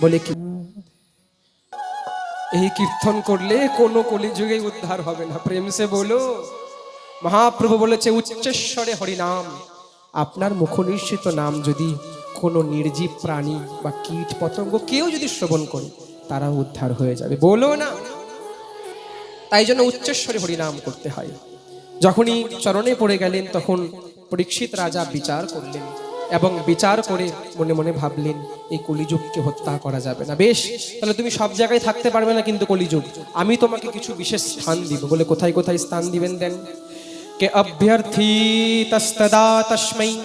বলে কি? এই কীর্তন করলে কোনো কলিযুগে উদ্ধার হবে না। প্রেম সে বলো, মহাপ্রভু বলেছে উচ্চস্বরে হরিনাম। আপনার মুখনিশ্চিত নাম যদি কোনো নির্জীব প্রাণী বা কীট পতঙ্গ কেউ যদি শ্রবণ করে, তারা উদ্ধার হয়ে যাবে। বলো না। তাই জন্য উচ্চস্বরে হরিনাম করতে হয়। যখনই চরণে পড়ে গেলেন, তখন পরীক্ষিত রাজা বিচার করলেন। এবং বিচার করে মনে মনে ভাবলেন, এই কলিযুগকে হত্যা করা যাবে না। বেশ, তাহলে তুমি সব জায়গায় থাকতে পারবে না কিন্তু কলিযুগ। আমি তোমাকে কিছু বিশেষ স্থান দিব বলে কোথায় কোথায় স্থান দিবেন দেন? কে অভ্যর্থী তস্তদা তস্মৈ,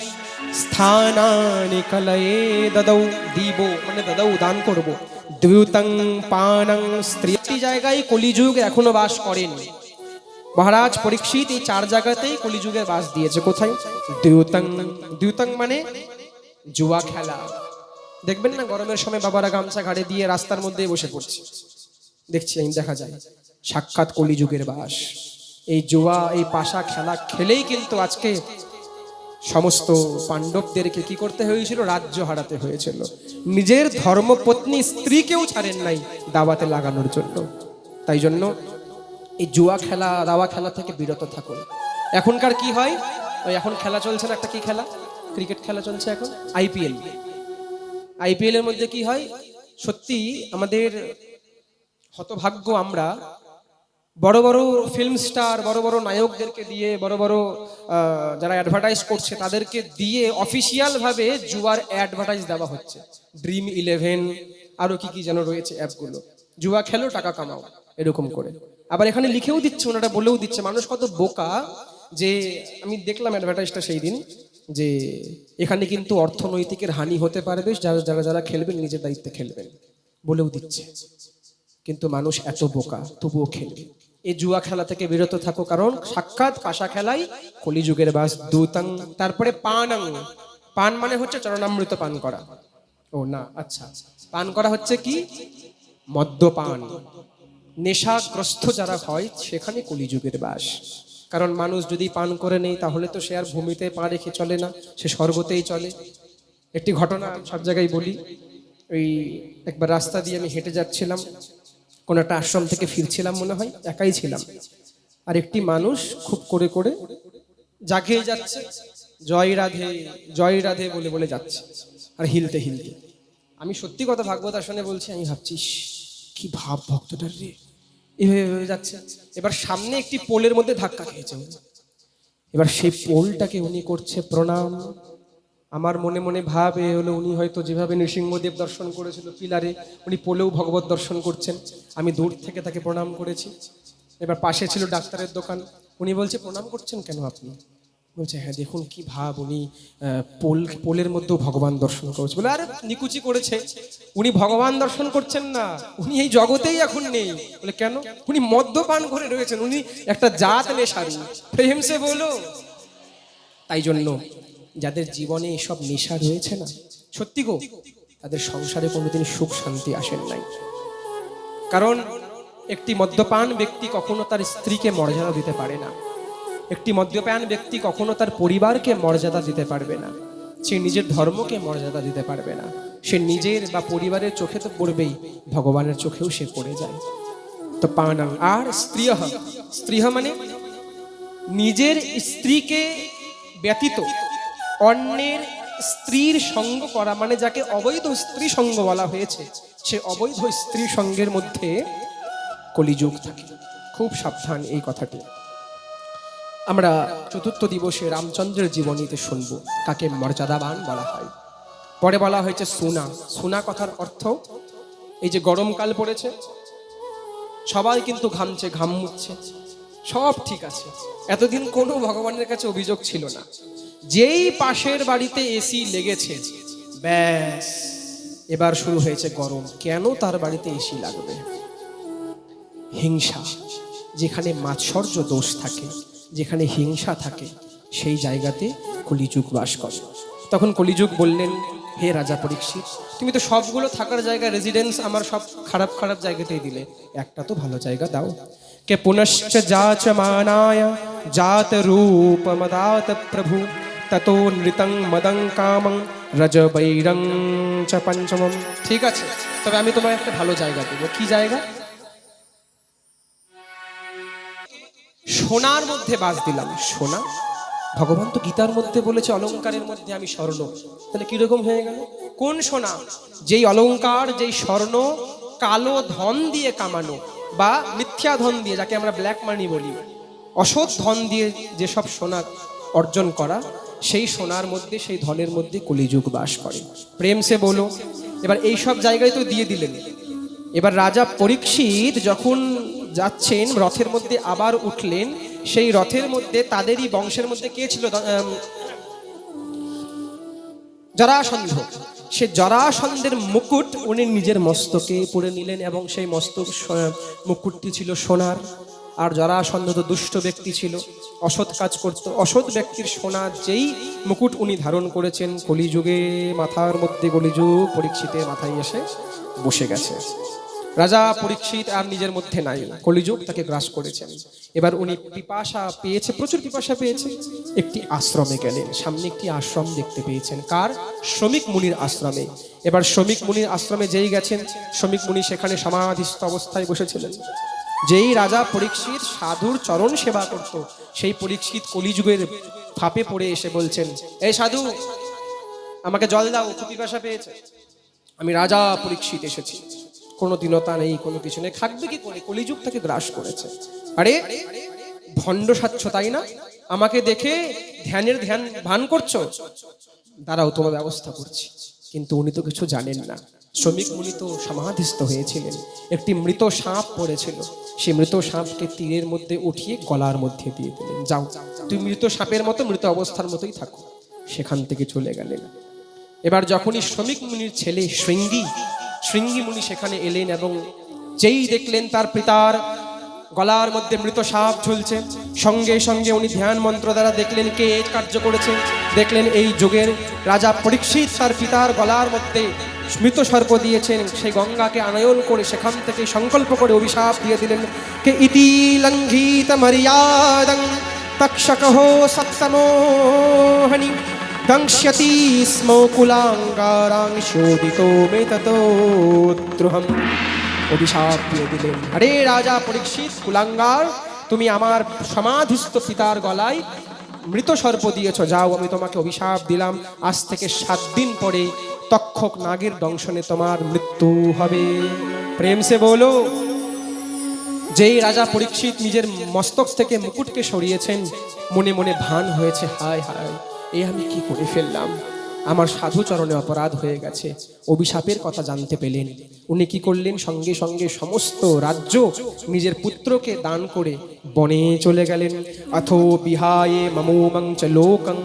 স্থানানি কলয়ে দদৌ দিব। মানে দদৌ দান করব। দ্যুতং পানং স্ত্রী জায়গায় কলিযুগ এখনও বাস করেন। মহারাজ পরীক্ষিত এই চার জায়গাতেই কলিযুগের বাস দিয়েছে। কোথায়? দ্যুতং দ্যুতং মানে জুয়া খেলা। দেখবেন না, গরমের সময় বাবারা গামছা ঘাড়ে দিয়ে রাস্তার মধ্যে বসে পড়ছে। দেখছি আমি দেখা যায়, সাক্ষাৎ কলিযুগের বাস। এই জুয়া, এই পাশা খেলা খেলেই কিন্তু আজকে সমস্ত পাণ্ডবদেরকে কি করতে হয়েছিল? রাজ্য হারাতে হয়েছিল। নিজের ধর্মপত্নী স্ত্রীকেও ছাড়েন নাই দাওয়াতে লাগানোর জন্য। তাই জন্য এই জুয়া খেলা দাওয়া খেলা থেকে বিরত থাকুন। এখনকার কি হয়? ওই এখন খেলা চলছে না, একটা কি খেলা? ক্রিকেট খেলা চলছে এখন। আইপিএল আইপিএল এর মধ্যে কি হয়? সত্যি আমাদের হতভাগ্য আমরা বড় বড় ফিল্ম স্টার বড় বড় নায়কদেরকে দিয়ে, বড় বড় যারা অ্যাডভার্টাইজ করছে, তাদেরকে দিয়ে অফিসিয়াল ভাবে জুয়ার অ্যাডভার্টাইজ দেওয়া হচ্ছে। ড্রিম ইলেভেন আরও কি কি যেন রয়েছে অ্যাপগুলো জুয়া খেলো, টাকা কামাও, এরকম করে। আবার এখানে লিখেও দিচ্ছে, ওনারা বলেও দিচ্ছে, মানুষ কত বোকা যে আমি দেখলাম অ্যাডভার্টাইজটা সেই দিন যে এখানে কিন্তু অর্থনৈতিকের হানি হতে পারবে যারা যারা যারা খেলবেন, নিজের দায়িত্বে খেলবেন, বলেও দিচ্ছে। কিন্তু মানুষ এত বোকা, তবুও খেলবে এই জুয়া খেলা থেকে বিরত থাকো, কারণ সাক্ষাৎ পাশা খেলাই কলিযুগের বাস, দুতাং, তারপরে পানাং। পান মানে হচ্ছে চরণামৃত পান করা। ও না আচ্ছা। পান করা হচ্ছে কি? মদ্যপান। নেশাগ্রস্ত যারা হয়, সেখানে কলিযুগের বাস। কারণ মানুষ যদি পান করে নেই, তাহলে তো সে আর ভূমিতে পা রেখে চলে না, সে স্বর্গতেই চলে। একটি ঘটনা আমি সব জায়গায় বলি। ওই একবার রাস্তা দিয়ে আমি হেঁটে যাচ্ছিলাম, কোন একটা আশ্রম থেকে ফিরছিলাম মনে হয়, একাই ছিলাম। আর একটি মানুষ খুব করে করে জাগিয়ে যাচ্ছে, জয় রাধে জয় রাধে বলে বলে যাচ্ছে, আর হিলতে হিলতে। আমি সত্যি কথা ভাগবত আসনে বলছি, আমি ভাবছিস কি ভাব ভক্তটার রে? এভাবে এভাবে যাচ্ছে। এবার সামনে একটি পোলের মধ্যে ধাক্কা খেয়েছে এবার সেই পোলটাকে উনি করছে প্রণাম। আমার মনে মনে ভাব এ হলো উনি হয়তো যেভাবে নৃসিংহদেব দর্শন করেছিল পিলারে, উনি পোলেও ভগবত দর্শন করছেন। আমি দূর থেকে তাকে প্রণাম করেছি। এবার পাশে ছিল ডাক্তারের দোকান। উনি বলছে, প্রণাম করছেন কেন আপনি? বলছে হ্যাঁ দেখুন কি ভাব উনি পোল, পোলের মধ্যেও ভগবান দর্শন করেছে। বলে, আরে, নিকুচি করেছে। উনি ভগবান দর্শন করছেন না। উনি এই জগতেই এখন নেই। বলে, কেন? উনি মদ্যপান করে রয়েছেন। উনি একটা জাত নেশারি। প্রেম সে বলো। তাই জন্য যাদের জীবনে এসব নেশা রয়েছে না, সত্যি গো, তাদের সংসারে কোনোদিন সুখ শান্তি আসেন নাই। কারণ একটি মদ্যপান ব্যক্তি কখনো তার স্ত্রীকে মর্যাদা দিতে পারে না। একটি মদ্যপান ব্যক্তি কখনো তার পরিবারকে মর্যাদা দিতে পারবে না। সে নিজের ধর্মকে মর্যাদা দিতে পারবে না। সে নিজের বা পরিবারের চোখে তো পড়বেই, ভগবানের চোখেও সে পড়ে যায়। তো পানাং আর স্ত্রীহ স্ত্রীহ মানে নিজের স্ত্রীকে ব্যতীত অন্যের স্ত্রীর সঙ্গ করা মানে যাকে অবৈধ স্ত্রী সঙ্গ বলা হয়েছে, সে অবৈধ স্ত্রী সঙ্গের মধ্যে কলিযুগ থাকে। খুব সাবধান এই কথাটি। আমরা চতুর্থ দিবসে রামচন্দ্রের জীবনীতে শুনব কাকে মর্যাদাবান বলা হয়। পরে বলা হয়েছে সোনা। সোনা কথার অর্থ, এই যে গরমকাল পড়েছে, সবাই কিন্তু ঘামছে, ঘাম মুচ্ছে সব ঠিক আছে। এতদিন কোনো ভগবানের কাছে অভিযোগ ছিল না। যেই পাশের বাড়িতে এসি লেগেছে, ব্যাস, এবার শুরু হয়েছে গরম। কেন তার বাড়িতে এসি লাগবে? হিংসা, যেখানে মাৎসর্য দোষ থাকে। যেখানে হিংসা থাকে, সেই জায়গাতে কলিযুগ বাস করে। তখন কলিযুগ বললেন, হে রাজা পরীক্ষিত, তুমি তো সবগুলো থাকার জায়গা রেজিডেন্স আমার সব খারাপ খারাপ জায়গাতেই দিলে। একটা তো ভালো জায়গা দাও। কে পুনশ্চ যাচ মানায় জাত রূপ মদাত প্রভু, ততো নৃতং মদং কামং রজবৈরং চ পঞ্চমম। ঠিক আছে, তবে আমি তোমার একটা ভালো জায়গা দেবো। কি জায়গা? সোনার মধ্যে বাস দিলাম। সোনা? ভগবান তো গীতার মধ্যে বলেছে, অলঙ্কারের মধ্যে আমি স্বর্ণ। তাহলে কীরকম হয়ে গেল? কোন সোনা? যেই অলঙ্কার, যেই স্বর্ণ, কালো ধন দিয়ে কামানো বা মিথ্যা ধন দিয়ে, যাকে আমরা ব্ল্যাক মানি বলি। অসৎ ধন দিয়ে যেসব সোনা অর্জন করা, সেই সোনার মধ্যে, সেই ধনের মধ্যে কলিযুগ বাস করে। প্রেম সে বলো। এবার এই সব জায়গায় তো দিয়ে দিলেন। এবার রাজা পরীক্ষিত যখন যাচ্ছেন, রথের মধ্যে আবার উঠলেন। সেই রথের মধ্যে তাদেরই বংশের মধ্যে কে ছিল? জরাসন্ধ। সে জরাসন্ধের মুকুট উনি নিজের মস্তকে পরে নিলেন এবং সেই মস্তক মুকুটটি ছিল সোনার। আর জরাসন্ধ তো দুষ্ট ব্যক্তি ছিল, অসৎ কাজ করত। অসৎ ব্যক্তির সোনার যেই মুকুট উনি ধারণ করেছেন, কলিযুগে মাথার মধ্যে কলিযুগ পরীক্ষিতের মাথায় এসে বসে গেছে। রাজা পরীক্ষিত আর নিজের মধ্যে নাই। কলিযুগ তাকে গ্রাস করেছেন। এবার উনি পিপাসা পেয়েছে, প্রচুর পিপাসা পেয়েছে। একটি আশ্রমে গেলেন। সামনে একটি আশ্রম দেখতে পেয়েছেন। কার? শ্রমিক মুনির আশ্রমে। এবার শ্রমিক মুনির আশ্রমে যেই গেছেন, শ্রমিক মুনি সেখানে সমাধিস্থ অবস্থায় বসেছিলেন। যেই রাজা পরীক্ষিত সাধুর চরণ সেবা করত, সেই পরীক্ষিত কলিযুগের ফাপে পড়ে এসে বলছেন, এই সাধু, আমাকে জল দাও, খুব পিপাসা পেয়েছে। আমি রাজা পরীক্ষিত এসেছি। কোনো দীনতা নেই, কোনো কিছু নেই। থাকবে কি করে কলিযুগ তাকে গ্রাস করেছে। আরে, ভণ্ড স্বাচ্ছ তাই না? আমাকে দেখে ধ্যানের ধ্যান, ভান করছ? দাঁড়াও, তোমার ব্যবস্থা করছি। কিন্তু উনি তো কিছু জানেন না। শ্রমিক মুনি তো সমাধিস্থ হয়েছিলেন। একটি মৃত সাপ পড়েছিল। সেই মৃত সাপকে তীরের মধ্যে উঠিয়ে গলার মধ্যে দিয়ে দিলেন। যাও তুই মৃত সাপের মতো, মৃত অবস্থার মতোই থাকো। সেখান থেকে চলে গেলেন। এবার যখনই শ্রমিক মুনির ছেলে শৃঙ্গী শৃঙ্গী মুনি সেখানে এলেন এবং যেই দেখলেন তার পিতার গলার মধ্যে মৃত সাপ ঝুলছে, সঙ্গে সঙ্গে উনি ধ্যান মন্ত্র দ্বারা দেখলেন কে কার্য করেছে। দেখলেন এই যুগের রাজা পরীক্ষিত তার পিতার গলার মধ্যে মৃত সর্প দিয়েছেন সেই গঙ্গাকে আনয়ন করে সেখান থেকে সংকল্প করে অভিশাপ দিয়ে দিলেন, কে ইতি লঙ্ঘিত মর্যাদং তক্ষকহ সপ্তমোহনি। দংশ্যতি স্ম কুলাঙ্গারাং শোধিত ততোদ্রুহম অভিশাপ দিয়ে দিলেন আরে রাজা পরীক্ষিত কুলাঙ্গার তুমি আমার সমাধিস্থ পিতার গলায় মৃত সর্প দিয়েছ যাও আমি তোমাকে অভিশাপ দিলাম আজ থেকে সাত দিন পরে তক্ষক নাগের দংশনে তোমার মৃত্যু হবে প্রেম সে বলো যেই রাজা পরীক্ষিত নিজের মস্তক থেকে মুকুটকে সরিয়েছেন মনে মনে ভান হয়েছে হায় হায় এ আমি কি করে ফেললাম? আমার সাধুচরণে অপরাধ হয়ে গেছে। অভিশাপের কথা জানতে পেলেন। উনি কি করলেন? সঙ্গে সঙ্গে সমস্ত রাজ্য নিজের পুত্রকে দান করে বনে চলে গেলেন। অথ বিহায়ে মমোমং চ লোকং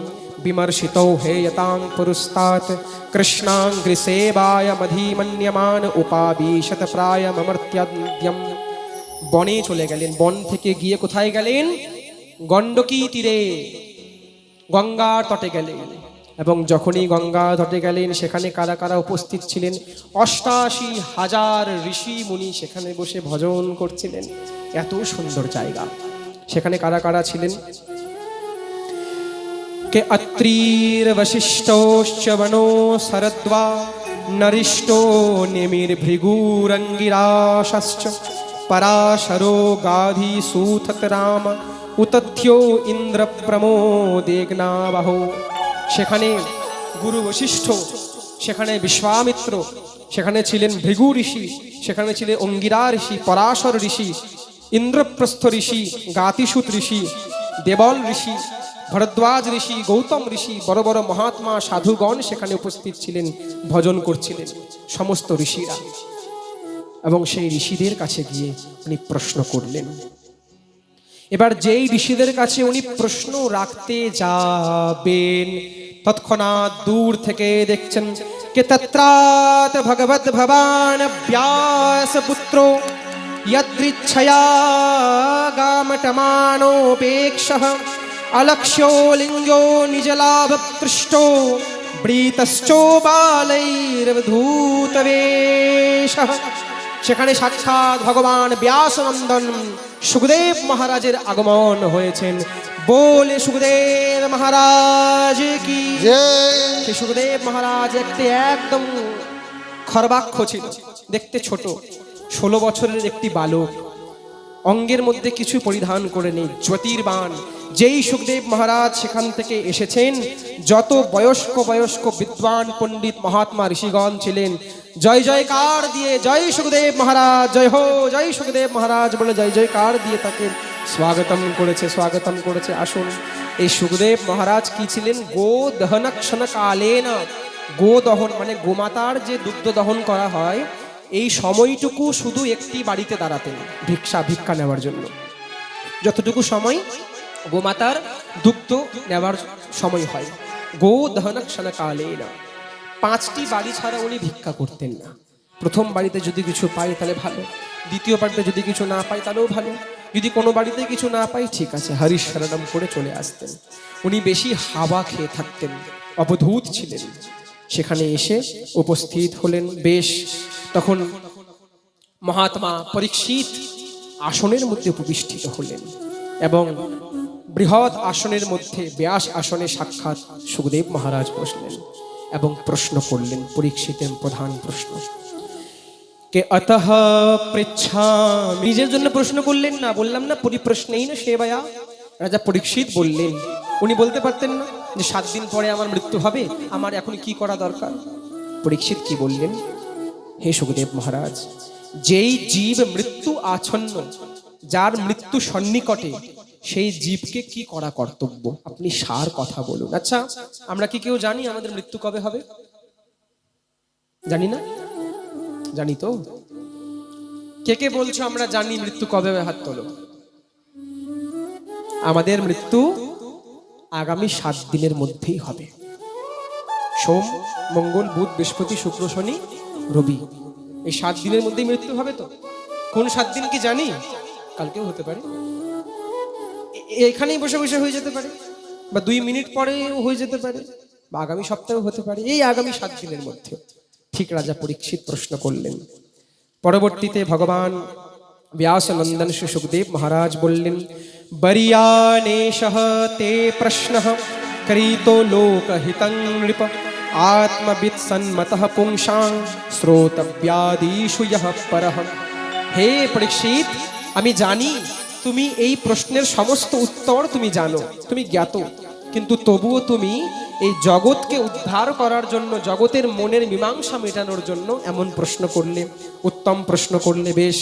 বিমর্ষিত হেয়তাং পুরস্তাৎ। কৃষ্ণাঙ্গ্রি সেবায় মধীমন্যমান উপাবিশত প্রায় মমর্ত্যাদ্যম। বনে চলে গেলেন। বন থেকে গিয়ে কোথায় গেলেন? গণ্ডকী তীরে গঙ্গার তটে গেলেন। এবং যখনই গঙ্গা তটে গেলেন, সেখানে কারা কারা উপস্থিত ছিলেন? অষ্টাশি হাজার ঋষি মুনি সেখানে বসে ভজন করছিলেন। এত সুন্দর জায়গা। সেখানে কারা কারা ছিলেন? কে অত্রির বশিষ্ঠবনো শরদ্বা নরিষ্ট নিমির ভৃগুরঙ্গিরাশ পরাশরো গাধি সুথক রাম উতথ্যো ইন্দ্রপ্রমোদেগ্নাবাহো সেখানে গুরু বশিষ্ঠ, সেখানে বিশ্বামিত্র সেখানে ছিলেন ভৃগু ঋষি, সেখানে ছিলেন অঙ্গিরা ঋষি, পরাশর ঋষি, ইন্দ্রপ্রস্থ ঋষি, গাতিসুত ঋষি, দেবল ঋষি, ভরদ্বাজ ঋষি, গৌতম ঋষি, বড় বড় মহাত্মা, সাধুগণ সেখানে উপস্থিত ছিলেন, ভজন করছিলেন সমস্ত ঋষিরা। এবং সেই ঋষিদের কাছে গিয়ে উনি প্রশ্ন করলেন এবার যেই ঋষিদের কাছে উনি প্রশ্ন রাখতে যাবেন তৎক্ষণাৎ দূর থেকে দেখছেন কে তত্রাত ভগবত ভবান ব্যাস পুত্র यदृच्छया गामटमानोपेक्षः अलक्ष्यो लिङ्गो निजलाभपृष्टो ব্রীতশ্চো বালৈর্বধূতবেশः সেখানে সাক্ষাৎ ভগবান ব্যাসনন্দন সুখদেব মহারাজের আগমন হয়েছেন। বলে সুখদেব মহারাজ কি? সুখদেব মহারাজ একটি একদম খরবাক্ষ ছিল দেখতে ছোট। ষোলো বছরের একটি বালক। অঙ্গের মধ্যে কিছু পরিধান করে নেই জ্যোতির্বাণ। যেই সুখদেব মহারাজ সেখান থেকে এসেছেন যত বয়স্ক বয়স্ক বিদ্বান পণ্ডিত মহাত্মা ঋষিগণ ছিলেন জয় জয়কার দিয়ে, জয় সুখদেব মহারাজ, জয় হো, জয় সুখদেব মহারাজ বলে জয় জয়কার দিয়ে তাকে স্বাগতম করেছে স্বাগতম করেছে। আসুন, এই সুখদেব মহারাজ কি ছিলেন? গো দহনক্ষণ কালেন। গো দহন মানে গোমাতার যে দুগ্ধ দহন করা হয়, এই সময়টুকু শুধু একটি বাড়িতে দাঁড়াতেন ভিক্ষা ভিক্ষা নেওয়ার জন্য। যতটুকু সময় গোমাতার দুগ্ধ নেওয়ার সময় হয়। গো দহনক্ষণ না পাঁচটি বাড়ি ছাড়া উনি ভিক্ষা করতেন না। প্রথম বাড়িতে যদি কিছু পাই তাহলে ভালো। দ্বিতীয় বাড়িতে যদি কিছু না পাই তাহলেও ভালো। যদি কোনো বাড়িতে কিছু না পাই, ঠিক আছে হরিশ সারানাম করে চলে আসতেন। উনি বেশি হাওয়া খেয়ে থাকতেন, অবধূত ছিলেন। সেখানে এসে উপস্থিত হলেন। বেশ, তখন মহাত্মা পরীক্ষিত আসনের মধ্যে প্রতিষ্ঠিত হলেন এবং বৃহৎ আসনের মধ্যে ব্যাস আসনে সাক্ষাৎ সুখদেব মহারাজ বসলেন। এবং প্রশ্ন করলেন পরীক্ষিতের প্রধান প্রশ্ন। কে অতঃ পৃচ্ছা নিজের জন্য প্রশ্ন করলেন না, বললাম না, পরিপ্রশ্নেই না সেবায়া রাজা পরীক্ষিত বললেন, উনি বলতে পারতেন না যে সাত দিন পরে আমার মৃত্যু হবে, আমার এখন কি করা দরকার? পরীক্ষিত কি বললেন, হে সুখদেব মহারাজ, যেই জীব মৃত্যু আচ্ছন্ন, যার মৃত্যু সন্নিকটে সেই জীবকে কি করা কর্তব্য? আপনি সার কথা বলুন। আচ্ছা আমরা কি কেউ জানি আমাদের মৃত্যু কবে হবে? জানি না? জানি তো। কে কে বলছো আমরা জানি মৃত্যু কবে হাত তোলো। আমাদের মৃত্যু আগামী সাত দিনের মধ্যেই হবে। সোম, মঙ্গল, বুধ, বৃহস্পতি, শুক্র, শনি, রবি। এই সাত দিনের মধ্যেই মৃত্যু হবে তো? কোন সাত দিন কি জানি? কালকেও হতে পারে। এখানেই বসে বসে হয়ে যেতে পারে, বা দুই মিনিট পরে হয়ে যেতে পারে, বা আগামী সপ্তাহেও হতে পারে, এই আগামী সাত দিনের মধ্যে। ঠিক রাজা পরীক্ষিত প্রশ্ন করলেন। পরবর্তীতে ভগবান ব্যাস নন্দন শ্রী সুখদেব মহারাজ বললেন বরিয়ানেশ তে প্রশ্ন কৃত লোকহিতং নৃপ, আত্মবিৎ সন্মত পুংসাং শ্রোতব্যাদিষু ইহ হে পরীক্ষিত, আমি জানি তুমি এই প্রশ্নের সমস্ত উত্তর তুমি জানো, তুমি জ্ঞাত। কিন্তু তবুও তুমি এই জগৎকে উদ্ধার করার জন্য, জগতের মনের মীমাংসা মেটানোর জন্য এমন প্রশ্ন করলে, উত্তম প্রশ্ন করলে বেশ।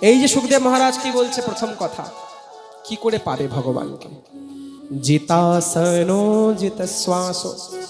এই যে সুখদেব মহারাজ কি বলছে প্রথম কথা? কি করে পাবে ভগবানকে? জিতাসনো জিত শ্বাস